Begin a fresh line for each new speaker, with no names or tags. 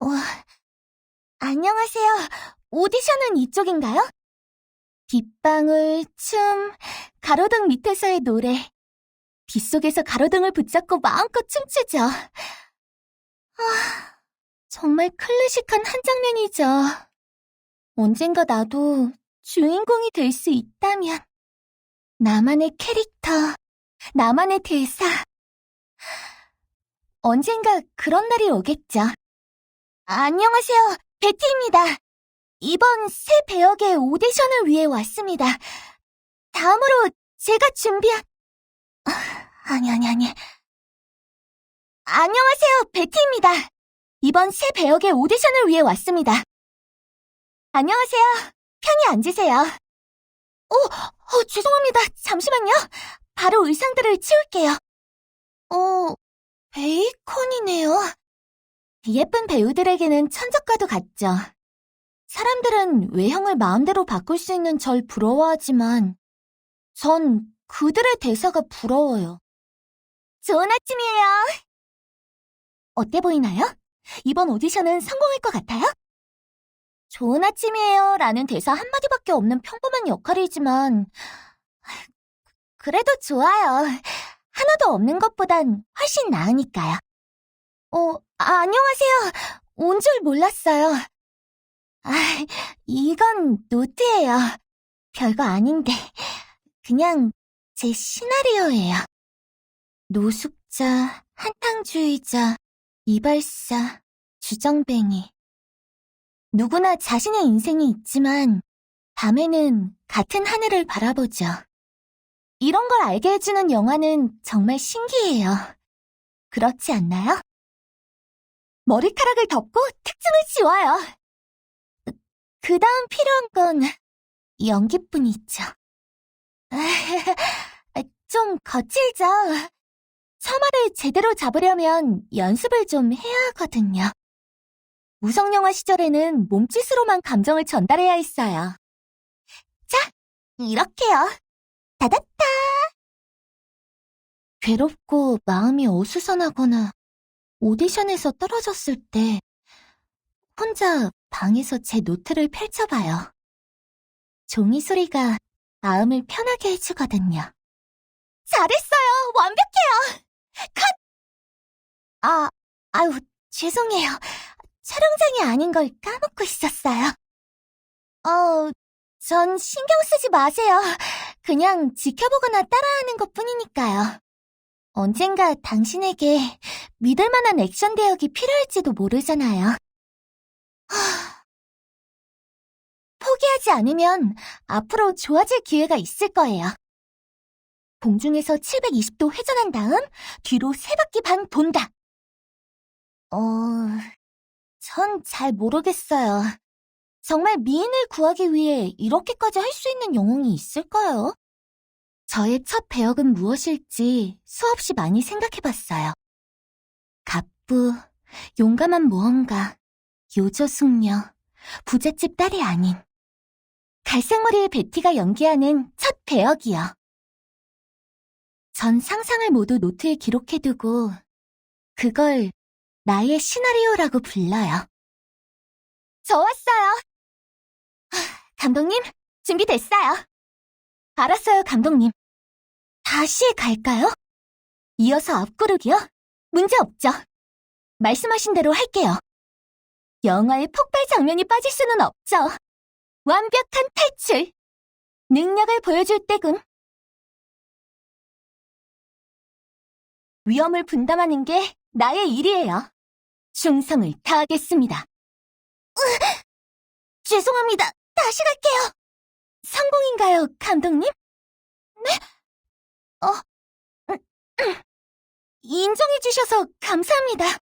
와, 안녕하세요. 오디션은 이쪽인가요? 빗방울, 춤, 가로등 밑에서의 노래. 빗속에서 가로등을 붙잡고 마음껏 춤추죠. 아, 정말 클래식한 한 장면이죠. 언젠가 나도 주인공이 될 수 있다면. 나만의 캐릭터, 나만의 대사. 언젠가 그런 날이 오겠죠. 안녕하세요. 베티입니다. 이번 새 배역의 오디션을 위해 왔습니다. 다음으로 제가 준비한... 아, 아니, 아니, 아니. 안녕하세요. 베티입니다. 이번 새 배역의 오디션을 위해 왔습니다. 안녕하세요. 편히 앉으세요. 어, 어, 죄송합니다. 잠시만요. 바로 의상들을 치울게요. 어, 베이컨이네요. 예쁜 배우들에게는 천적과도 같죠. 사람들은 외형을 마음대로 바꿀 수 있는 절 부러워하지만 전 그들의 대사가 부러워요. 좋은 아침이에요. 어때 보이나요? 이번 오디션은 성공할 것 같아요? 좋은 아침이에요 라는 대사 한마디밖에 없는 평범한 역할이지만 그래도 좋아요. 하나도 없는 것보단 훨씬 나으니까요. 어, 아, 안녕하세요. 온 줄 몰랐어요. 아, 이건 노트예요. 별거 아닌데. 그냥 제 시나리오예요. 노숙자, 한탕주의자, 이발사, 주정뱅이. 누구나 자신의 인생이 있지만 밤에는 같은 하늘을 바라보죠. 이런 걸 알게 해주는 영화는 정말 신기해요. 그렇지 않나요? 머리카락을 덮고 특징을 지워요. 그 다음 필요한 건 연기뿐이죠. 좀 거칠죠? 처마를 제대로 잡으려면 연습을 좀 해야 하거든요. 무성영화 시절에는 몸짓으로만 감정을 전달해야 했어요. 자, 이렇게요. 다다타! 괴롭고 마음이 어수선하거나 오디션에서 떨어졌을 때 혼자 방에서 제 노트를 펼쳐봐요. 종이 소리가 마음을 편하게 해주거든요. 잘했어요! 완벽해요! 컷! 아, 아유, 죄송해요. 촬영장이 아닌 걸 까먹고 있었어요. 어, 전 신경 쓰지 마세요. 그냥 지켜보거나 따라하는 것 뿐이니까요. 언젠가 당신에게 믿을 만한 액션 대역이 필요할지도 모르잖아요. 하... 포기하지 않으면 앞으로 좋아질 기회가 있을 거예요. 공중에서 720도 회전한 다음 뒤로 세 바퀴 반 돈다. 어, 전 잘 모르겠어요. 정말 미인을 구하기 위해 이렇게까지 할 수 있는 영웅이 있을까요? 저의 첫 배역은 무엇일지 수없이 많이 생각해 봤어요. 갑부, 용감한 모험가, 요조 숙녀, 부잣집 딸이 아닌 갈색머리의 베티가 연기하는 첫 배역이요. 전 상상을 모두 노트에 기록해두고 그걸 나의 시나리오라고 불러요. 좋았어요. 감독님, 준비됐어요. 알았어요, 감독님. 다시 갈까요? 이어서 앞구르기요? 문제 없죠. 말씀하신 대로 할게요. 영화의 폭발 장면이 빠질 수는 없죠. 완벽한 탈출. 능력을 보여줄 때군. 위험을 분담하는 게 나의 일이에요. 충성을 다하겠습니다. 으, 죄송합니다. 다시 갈게요. 성공인가요, 감독님? 네? 어, 음, 음. 인정해주셔서 감사합니다.